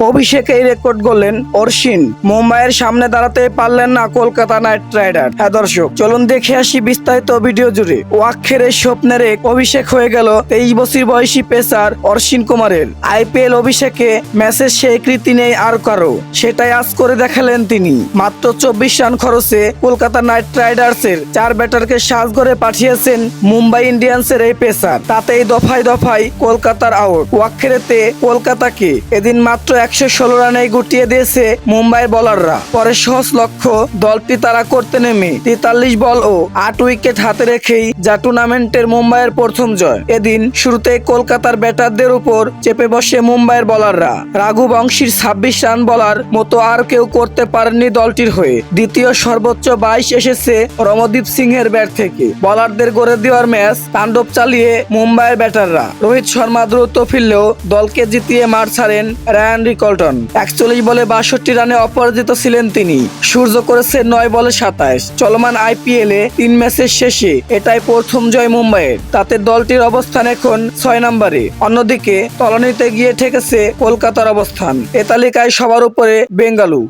অভিষেক record করলেন অর্শিন। মুম্বাইয়ের সামনে দাঁড়াতে পারলেন না কলকাতা নাইট রাইডার। হ্যাঁ দর্শক, চলুন দেখে আসি বিস্তারিত ভিডিও জুড়ে। ওয়াক্ষের এই স্বপ্নের এক অভিষেক হয়ে গেল তেইশ বছর বয়সী পেসার অর্শিন কুমারের। আইপিএল অভিষেকে ম্যাচের সেই কৃতি নেই আর কারও। সেটাই আজ করে দেখালেন তিনি। মাত্র চব্বিশ রান খরচে কলকাতা নাইট রাইডার্সের চার ব্যাটারকে সাজ করে পাঠিয়েছেন মুম্বাই ইন্ডিয়ান্সের এই পেসার। তাতেই দফায় দফায় কলকাতার আউট। ওয়াক্ষেরেতে কলকাতাকে এদিন মাত্র একশো ষোলো রানে গুটিয়ে দিয়েছে মুম্বাইয়ের বলাররা। পরে সহজ লক্ষ্য, দলটি তারা করতে নেমে তেতাল্লিশ বল ও আট উইকেট হাতে রেখেই যা টুর্নামেন্টের মুম্বাইয়ের প্রথম জয়। এদিন শুরুতে কলকাতার ব্যাটারদের উপর চেপে বসে মুম্বাইয়ের বলাররা। রাঘু বংশীর ছাব্বিশ রান বলার মতো আর কেউ করতে পারেননি দলটির হয়ে। দ্বিতীয় সর্বোচ্চ বাইশ এসেছে রমদীপ সিং এর ব্যাট থেকে। বলারদের গড়ে দেওয়ার ম্যাচ তাণ্ডব চালিয়ে মুম্বাইয়ের ব্যাটাররা। রোহিত শর্মা দ্রুত ফিরলেও দলকে জিতিয়ে মার ছাড়েন রায়ান রিকল্টন একচল্লিশ বলে বাষট্টি রানে অপরাজিত ছিলেন তিনি। সূর্য করেছে নয় বলে সাতাশ চলমান আইপিএল এ তিন ম্যাচের শেষে এটাই প্রথম জয় মুম্বাইয়ের। তাতে দলটির অবস্থান এখন ছয় নম্বরে। অন্যদিকে, তলানিতে গিয়ে ঠেকেছে কলকাতার অবস্থান। এ তালিকায় সবার উপরে বেঙ্গালু